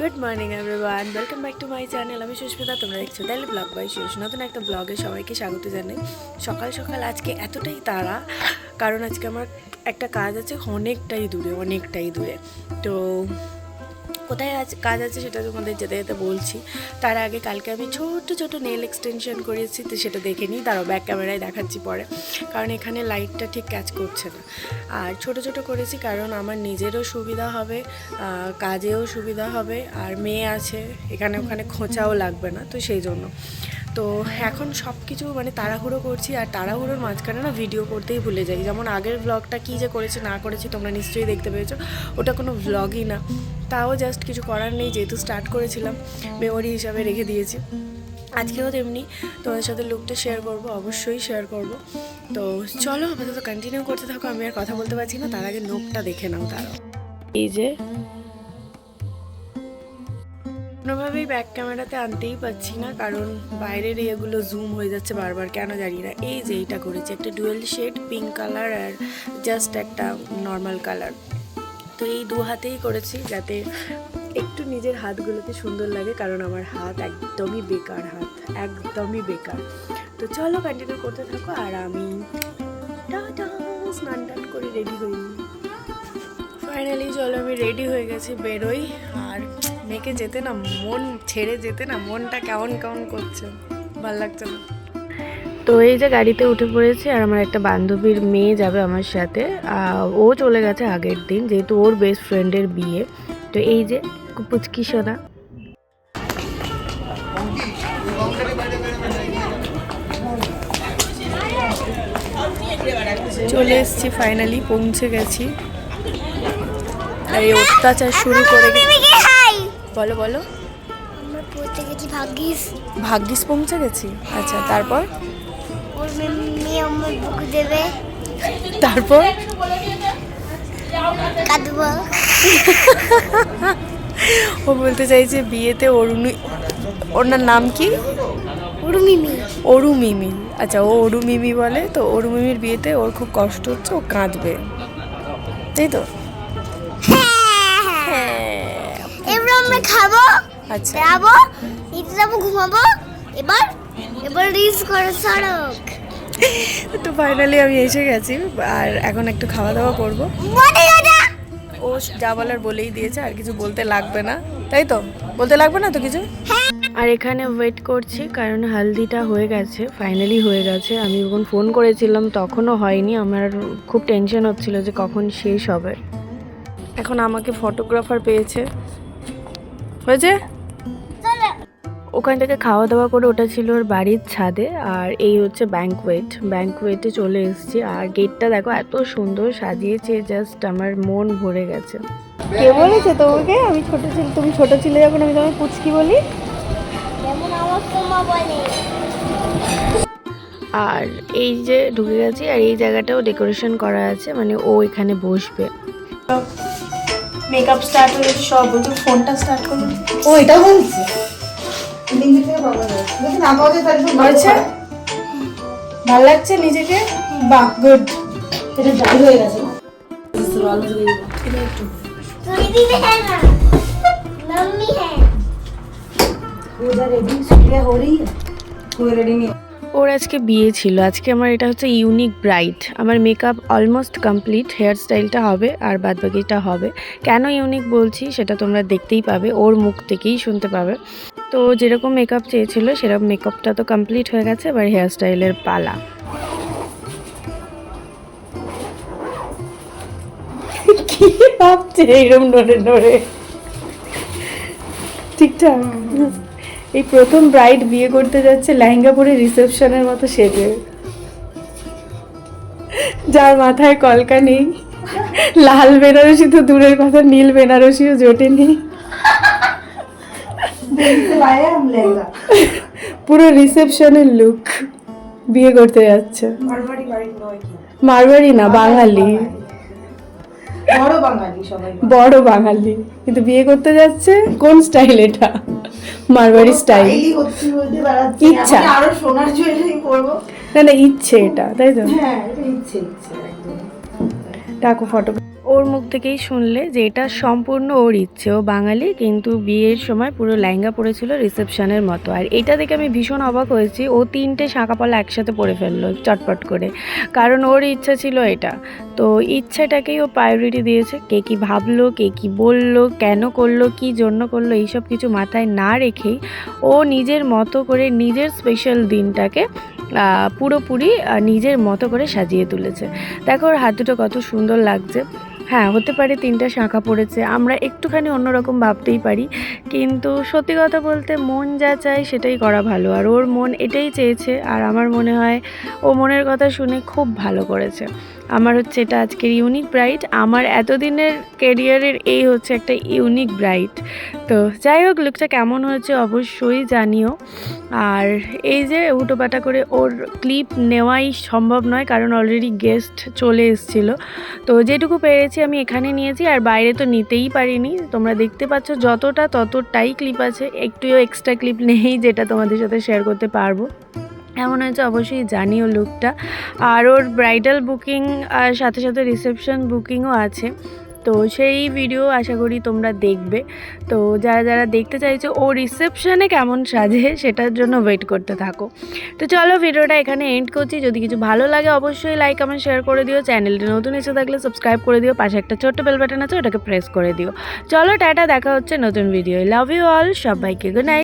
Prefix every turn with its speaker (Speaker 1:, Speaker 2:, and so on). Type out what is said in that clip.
Speaker 1: Good morning everyone welcome back to my channel আমি সুস্মিতা, তোমরা দেখছ তাহলে ব্লগ বাই শেষ নতুন একটা ব্লগে সবাইকে স্বাগত জানাই। সকাল সকাল আজকে এতটাই তাড়া, কারণ আজকে আমার একটা কাজ আছে অনেকটাই দূরে অনেকটাই দূরে। তো কোথায় আজ কাজ আছে সেটা তোমাদের যেতে যেতে বলছি। তার আগে কালকে আমি ছোট ছোট নেল এক্সটেনশন করেছি, তো সেটা দেখে নিই। তারও ব্যাক ক্যামেরায় দেখাচ্ছি পরে। কারণ এখানে লাইটটা ঠিক ক্যাচ করছে না। আর ছোট ছোট করেছি কারণ আমার নিজেরও সুবিধা হবে কাজেও সুবিধা হবে, আর মেয়ে আছে, এখানে ওখানে খোঁচাও লাগবে না, তো সেই জন্য। তো এখন সব কিছু মানে তাড়াহুড়ো করছি, আর তাড়াহুড়োর মাঝখানে না ভিডিও করতেই ভুলে যাই। যেমন আগের ব্লগটা কী যে করেছি, না করেছি, তোমরা নিশ্চয়ই দেখতে পেয়েছ। ওটা কোনো ব্লগই না। তাও জাস্ট কিছু করার নেই, যেহেতু স্টার্ট করেছিলাম মেমোরি হিসাবে রেখে দিয়েছি। আজকেও তেমনি তোমাদের সাথে লুকটা শেয়ার করব, অবশ্যই শেয়ার করব। তো চলো আপাতত কন্টিনিউ করতে থাকো, আমি আর কথা বলতে পারছি না, তার আগে নোকটা দেখে নাও তারা এই যে কোনোভাবেই ব্যাক ক্যামেরাতে আনতেই পাচ্ছি না, কারণ বাইরের ইয়েগুলো জুম হয়ে যাচ্ছে বারবার, কেন জানি না। এই যে এইটা করেছি, একটা ডুয়েল শেড পিঙ্ক কালার আর জাস্ট একটা নর্মাল কালার তো এই দু হাতেই করেছি, যাতে একটু নিজের হাতগুলোকে সুন্দর লাগে, কারণ আমার হাত একদমই বেকার হাত, একদমই বেকার। তো চলো কন্টিনিউ করতে থাকো, আর আমি স্নান টান করে রেডি হই। ফাইনালি চলো আমি রেডি হয়ে গেছি, বেরোই, আর মেয়েকে যেতে না মন ছেড়ে যেতে না মনটা কেমন কেমন করছে ভালো লাগছে না। তো এই যে গাড়িতে উঠে পড়েছি আর আমার একটা বান্ধবীর মেয়ে যাবে আমার সাথে ও চলে গেছে আগের দিন যেহেতু ওর বেস্ট ফ্রেন্ডের বিয়ে। তো এই যে পুচকি সোনা। চলে এসেছি ফাইনালি পৌঁছে গেছি। আর এই অত্যাচার শুরু করে গে- বলো বলো।
Speaker 2: আমরা পড়তে গেছি ভাগ্যিস।
Speaker 1: ভাগ্যিস পৌঁছে গেছি? আচ্ছা তারপর?
Speaker 2: ওর মেয়ে আমার বুক দেবে।
Speaker 1: তারপর?
Speaker 2: কাঁদবো।
Speaker 1: ও বলতে চাইছে বিয়েতে অরুণি ওনার নাম কি?
Speaker 2: ওর মিমি
Speaker 1: অরু মিমি আচ্ছা ও অরু মিমি বলে তো অরু মিমির বিয়েতে ওর খুব কষ্ট হচ্ছে ও কাঁদবে। তাই তো?
Speaker 2: আমরা খাব
Speaker 1: আচ্ছা।
Speaker 2: যাব যাব ঘুমাবো। এবার এবার রিলস করে সড়ক
Speaker 1: তো ফাইনালি আমি এসে গেছি আর এখন একটু খাওয়া দাওয়া করব ও যা বলার বলেই দিয়েছে আর কিছু বলতে লাগবে না। তাই তো? বলতে লাগবে না তো কিছু? আর এখানে ওয়েট করছি কারণ হালদিটা হয়ে গেছে ফাইনালি হয়ে গেছে। আমি যখন ফোন করেছিলাম তখনও হয়নি। আমার খুব টেনশন হচ্ছিল যে কখন শেষ হবে। এখন আমাকে ফটোগ্রাফার পেয়েছে। হয়েছে? ওখান থেকে খাওয়া দাওয়া করে ওটা ছিল ওর বাড়ির ছাদে আর এই হচ্ছে ব্যাঙ্কওয়েট ব্যাঙ্কওয়েটে চলে এসেছি আর গেটটা দেখো এত সুন্দর সাজিয়েছে জাস্ট আমার মন ভরে গেছে। কে বলেছে তোমাকে? আমি ছোট ছিল তুমি ছোট ছিলে যখন আমি তোমায় পুচকি বলে। আর এই যে ঢুকে গেছি আর এই জায়গাটাও ডেকোরেশন করা আছে মানে ও এখানে বসবে। মেকআপ স্টার্ট হয়ে গেছে সব বলছে ফোনটা স্টার্ট করুন
Speaker 3: ও এটা বলছে লিঙ্গি থেকে পাওয়া যায় যদি না পাওয়া যায় তাহলে সব
Speaker 1: হয়েছে ভাল লাগছে নিজেকে বাহ গুড
Speaker 3: এটা ড্রাই হয়ে গেছে
Speaker 2: दीदी भी है ना मम्मी है
Speaker 3: पूजा रेडी शुक्रिया हो रही है कोई रेडी नहीं
Speaker 1: ওর আজকে বিয়ে ছিল। আজকে আমার এটা হচ্ছে ইউনিক ব্রাইট আমার মেকআপ অলমোস্ট কমপ্লিট হেয়ার স্টাইলটা হবে আর বাদ বাকিটা হবে। কেন ইউনিক বলছি সেটা তোমরা দেখতেই পাবে, ওর মুখ থেকেই শুনতে পাবে। তো যেরকম মেকআপ চেয়েছিল, সেরকম মেকআপটা তো কমপ্লিট হয়ে গেছে, এবার হেয়ার স্টাইলের পালা ভাবছে? এইরকম নড়ে নড়ে। ঠিকঠাক? এই প্রথম ব্রাইড বিয়ে করতে যাচ্ছে লেহেঙ্গা পরে রিসেপশনের মতো সেজে। যার মাথায় কলকা নেই লাল বেনারসি তো দূরের কথা নীল বেনারসিও
Speaker 3: জোটে নেই
Speaker 1: পুরো রিসেপশনের লুক বিয়ে করতে যাচ্ছে।
Speaker 3: মারবাড়ি
Speaker 1: না বাঙালি।
Speaker 3: বড় বাঙালি
Speaker 1: কিন্তু বিয়ে করতে যাচ্ছে কোন স্টাইল এটা? মারবাড়ি স্টাইল ইচ্ছা।
Speaker 3: আরও সোনার জুয়েলারি পরবো
Speaker 1: না না ইচ্ছে এটা তাই তো?
Speaker 3: হ্যাঁ ইচ্ছে ইচ্ছে
Speaker 1: ডাকো ফটো ওর মুখ থেকেই শুনলে যে এটা সম্পূর্ণ ওর ইচ্ছে। ও বাঙালি, কিন্তু বিয়ের সময় পুরো লেহেঙ্গা পরেছিল রিসেপশনের মতো। আর এটা দেখে আমি ভীষণ অবাক হয়েছি। ও তিনটে শাঁকাপালা একসাথে পরে ফেলল, চটপট করে। কারণ ওর ইচ্ছা ছিল এটা। তো ইচ্ছাটাকেই ও প্রায়োরিটি দিয়েছে। কে কী ভাবলো, কে কী বলল, কেন করল, কী জন্য করল, এইসব কিছু মাথায় না রেখেই ও নিজের মতো করে নিজের স্পেশাল দিনটাকে পুরোপুরি নিজের মতো করে সাজিয়ে তুলেছে। দেখো ওর হাত দুটো কত সুন্দর লাগছে। হ্যাঁ হতে পারে তিনটা শাঁখা পড়েছে। আমরা একটুখানি অন্যরকম ভাবতেই পারি। কিন্তু সত্যি কথা বলতে মন যা চায় সেটাই করা ভালো। আর ওর মন এটাই চেয়েছে। আর আমার মনে হয় ও মনের কথা শুনে খুব ভালো করেছে। আমার হচ্ছে এটা আজকের ইউনিক ব্রাইট আমার এতদিনের কেরিয়ারের এই হচ্ছে একটা ইউনিক ব্রাইট তো যাই হোক লুকটা কেমন হয়েছে অবশ্যই জানিও। আর এই যে উটোপাটা করে ওর ক্লিপ নেওয়াই সম্ভব নয়, কারণ অলরেডি গেস্ট চলে এসেছিল। তো যেটুকু পেরেছি আমি এখানে নিয়েছি, আর বাইরে তো নিতেই পারিনি। তোমরা দেখতে পাচ্ছ যতটা ততটাই ক্লিপ আছে, একটুও এক্সট্রা ক্লিপ নেই যেটা তোমাদের সাথে শেয়ার করতে পারব। এমন হয়েছে, অবশ্যই জানিও লুকটা আর ওর ব্রাইডাল বুকিং আর সাথে সাথে রিসেপশন বুকিংও আছে। তো সেই ভিডিও আশা করি তোমরা দেখবে। তো যারা যারা দেখতে চাইছো, ও রিসেপশনে কেমন সাজে, সেটার জন্য ওয়েট করতে থাকো। তো চলো ভিডিওটা এখানে এন্ড করছি। যদি কিছু ভালো লাগে, অবশ্যই লাইক কমেন্ট শেয়ার করে দিও। চ্যানেলটা নতুন এসে থাকলে সাবস্ক্রাইব করে দিও। পাশে একটা ছোট্ট বেল বাটন আছে, ওটাকে প্রেস করে দিও। চলো, টাটা, দেখা হচ্ছে নতুন ভিডিও লাভ ইউ অল সবাইকে গুড নাইট